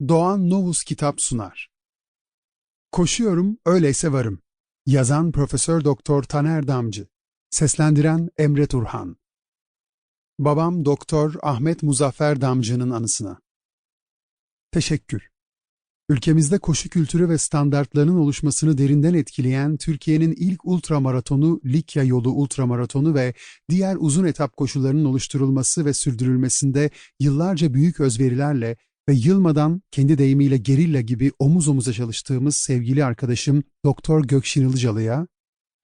Doğan Novus kitap sunar. Koşuyorum, öyleyse varım. Yazan Profesör Doktor Taner Damcı. Seslendiren Emre Turhan. Babam Doktor Ahmet Muzaffer Damcı'nın anısına. Teşekkür. Ülkemizde koşu kültürü ve standartlarının oluşmasını derinden etkileyen Türkiye'nin ilk ultramaratonu Likya Yolu Ultramaratonu ve diğer uzun etap koşularının oluşturulması ve sürdürülmesinde yıllarca büyük özverilerle ve yılmadan kendi deyimiyle gerilla gibi omuz omuza çalıştığımız sevgili arkadaşım Doktor Gökşin Ilıcalı'ya,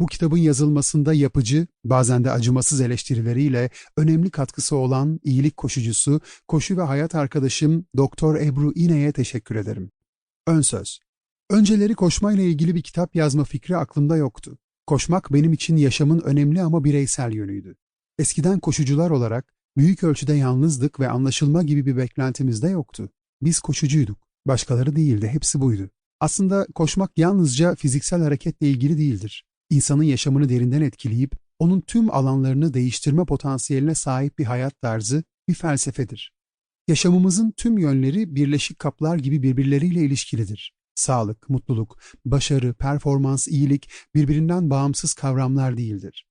bu kitabın yazılmasında yapıcı, bazen de acımasız eleştirileriyle önemli katkısı olan iyilik koşucusu, koşu ve hayat arkadaşım Doktor Ebru İne'ye teşekkür ederim. Ön söz. Önceleri koşmayla ilgili bir kitap yazma fikri aklımda yoktu. Koşmak benim için yaşamın önemli ama bireysel yönüydü. Eskiden koşucular olarak büyük ölçüde yalnızdık ve anlaşılma gibi bir beklentimiz de yoktu. Biz koşucuyduk. Başkaları değildi, hepsi buydu. Aslında koşmak yalnızca fiziksel hareketle ilgili değildir. İnsanın yaşamını derinden etkileyip onun tüm alanlarını değiştirme potansiyeline sahip bir hayat tarzı, bir felsefedir. Yaşamımızın tüm yönleri birleşik kaplar gibi birbirleriyle ilişkilidir. Sağlık, mutluluk, başarı, performans, iyilik birbirinden bağımsız kavramlar değildir.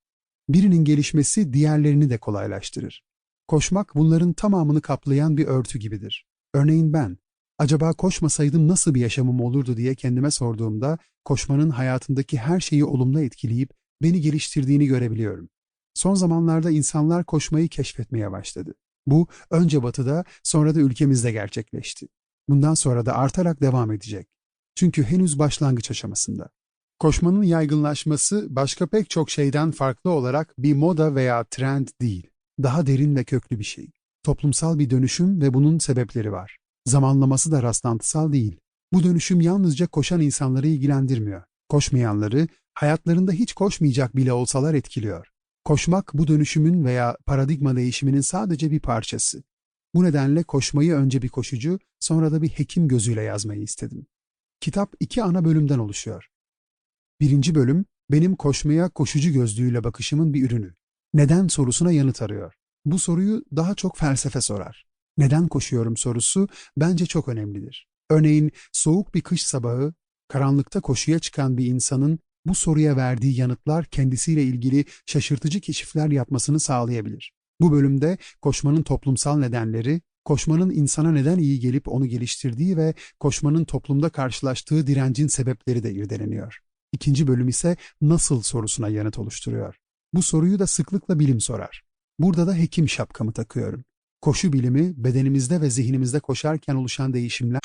Birinin gelişmesi diğerlerini de kolaylaştırır. Koşmak bunların tamamını kaplayan bir örtü gibidir. Örneğin ben, acaba koşmasaydım nasıl bir yaşamım olurdu diye kendime sorduğumda koşmanın hayatımdaki her şeyi olumlu etkileyip beni geliştirdiğini görebiliyorum. Son zamanlarda insanlar koşmayı keşfetmeye başladı. Bu önce batıda sonra da ülkemizde gerçekleşti. Bundan sonra da artarak devam edecek. Çünkü henüz başlangıç aşamasında. Koşmanın yaygınlaşması başka pek çok şeyden farklı olarak bir moda veya trend değil. Daha derin ve köklü bir şey. Toplumsal bir dönüşüm ve bunun sebepleri var. Zamanlaması da rastlantısal değil. Bu dönüşüm yalnızca koşan insanları ilgilendirmiyor. Koşmayanları, hayatlarında hiç koşmayacak bile olsalar etkiliyor. Koşmak bu dönüşümün veya paradigma değişiminin sadece bir parçası. Bu nedenle koşmayı önce bir koşucu, sonra da bir hekim gözüyle yazmayı istedim. Kitap iki ana bölümden oluşuyor. Birinci bölüm, benim koşmaya koşucu gözlüğüyle bakışımın bir ürünü. Neden sorusuna yanıt arıyor. Bu soruyu daha çok felsefe sorar. Neden koşuyorum sorusu bence çok önemlidir. Örneğin soğuk bir kış sabahı, karanlıkta koşuya çıkan bir insanın bu soruya verdiği yanıtlar kendisiyle ilgili şaşırtıcı keşifler yapmasını sağlayabilir. Bu bölümde koşmanın toplumsal nedenleri, koşmanın insana neden iyi gelip onu geliştirdiği ve koşmanın toplumda karşılaştığı direncin sebepleri de irdeleniyor. İkinci bölüm ise nasıl sorusuna yanıt oluşturuyor. Bu soruyu da sıklıkla bilim sorar. Burada da hekim şapkamı takıyorum. Koşu bilimi bedenimizde ve zihnimizde koşarken oluşan değişimler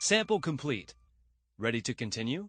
Sample complete. Ready to continue?